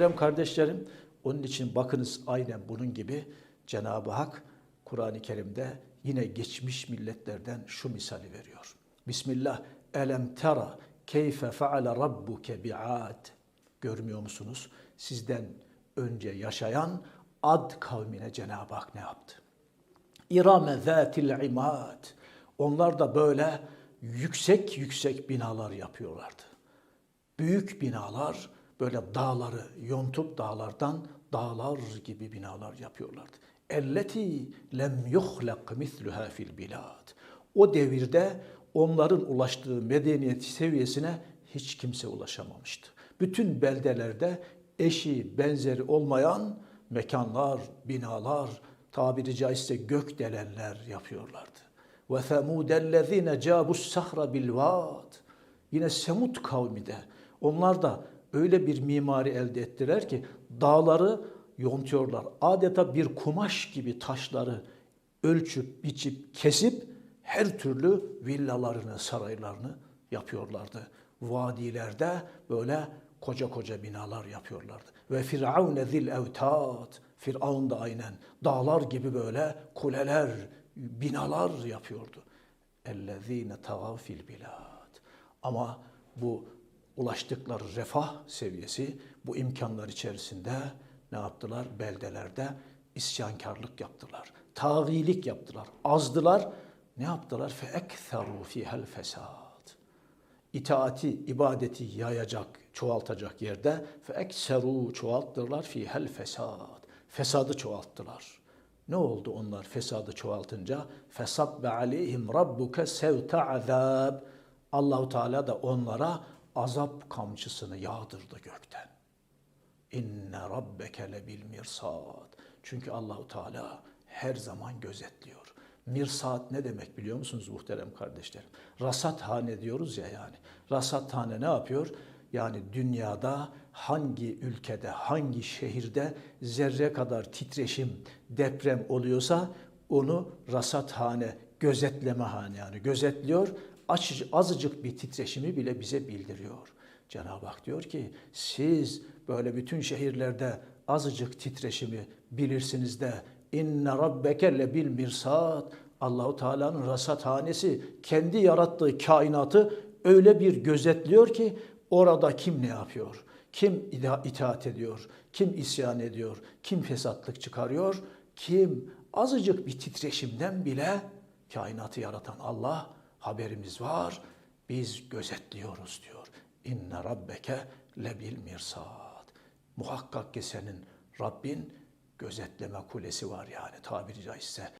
Muhterem kardeşlerim, onun için bakınız aynen bunun gibi Cenab-ı Hak Kur'an-ı Kerim'de yine geçmiş milletlerden şu misali veriyor. Bismillah, elem tera keyfe feale rabbuke bi'ad. Görmüyor musunuz? Sizden önce yaşayan Ad kavmine Cenab-ı Hak ne yaptı? İrame zâtil imad. Onlar da böyle yüksek yüksek binalar yapıyorlardı büyük binalar böyle dağları yontup dağlardan dağlar gibi binalar yapıyorlardı. Elleti lem yuhlak misluha fil bilad. O devirde onların ulaştığı medeniyet seviyesine hiç kimse ulaşamamıştı. Bütün beldelerde eşi benzeri olmayan mekanlar, binalar, tabiri caizse gökdelenler yapıyorlardı. Ve semudellezine cabus sahra bil. Yine Semut kavmi de onlar da öyle bir mimari elde ettiler ki dağları yontuyorlar. Adeta bir kumaş gibi taşları ölçüp, biçip, kesip her türlü villalarını, saraylarını yapıyorlardı. Vadilerde böyle koca koca binalar yapıyorlardı. Ve Firavun zil evtat. Firavun da aynen dağlar gibi böyle kuleler, binalar yapıyordu. Ellezine tavav fil bilad. Ama bu ulaştıkları refah seviyesi bu imkanlar içerisinde ne yaptılar? Beldelerde isyankarlık yaptılar. Tağilik yaptılar. Azdılar. Ne yaptılar? Fe ekseru fihel fesad. İtaati, ibadeti yayacak, çoğaltacak yerde fe ekseru çoğalttılar fihel fesad. Fesadı çoğalttılar. Ne oldu onlar fesadı çoğaltınca? Fesab ve aleyhim rabbuke sevte azab. Allahu Teala da onlara azap kamçısını yağdırdı gökten. İnne rabbeke lebil mirsad. Çünkü Allahu Teala her zaman gözetliyor. Mirsat ne demek biliyor musunuz muhterem kardeşlerim? Rasathane diyoruz ya yani. Rasathane ne yapıyor? Yani dünyada hangi ülkede, hangi şehirde zerre kadar titreşim, deprem oluyorsa onu rasathane, gözetleme hane yani gözetliyor azıcık bir titreşimi bile bize bildiriyor. Cenab-ı Hak diyor ki siz böyle bütün şehirlerde azıcık titreşimi bilirsiniz de inne rabbeke lebil mirsat Allahu Teala'nın rasathanesi kendi yarattığı kainatı öyle bir gözetliyor ki orada kim ne yapıyor? Kim itaat ediyor? Kim isyan ediyor? Kim fesatlık çıkarıyor? Kim azıcık bir titreşimden bile kainatı yaratan Allah haberimiz var. Biz gözetliyoruz diyor. İnne rabbeke lebil mirsad. Muhakkak ki senin Rabbin gözetleme kulesi var yani tabiri caizse.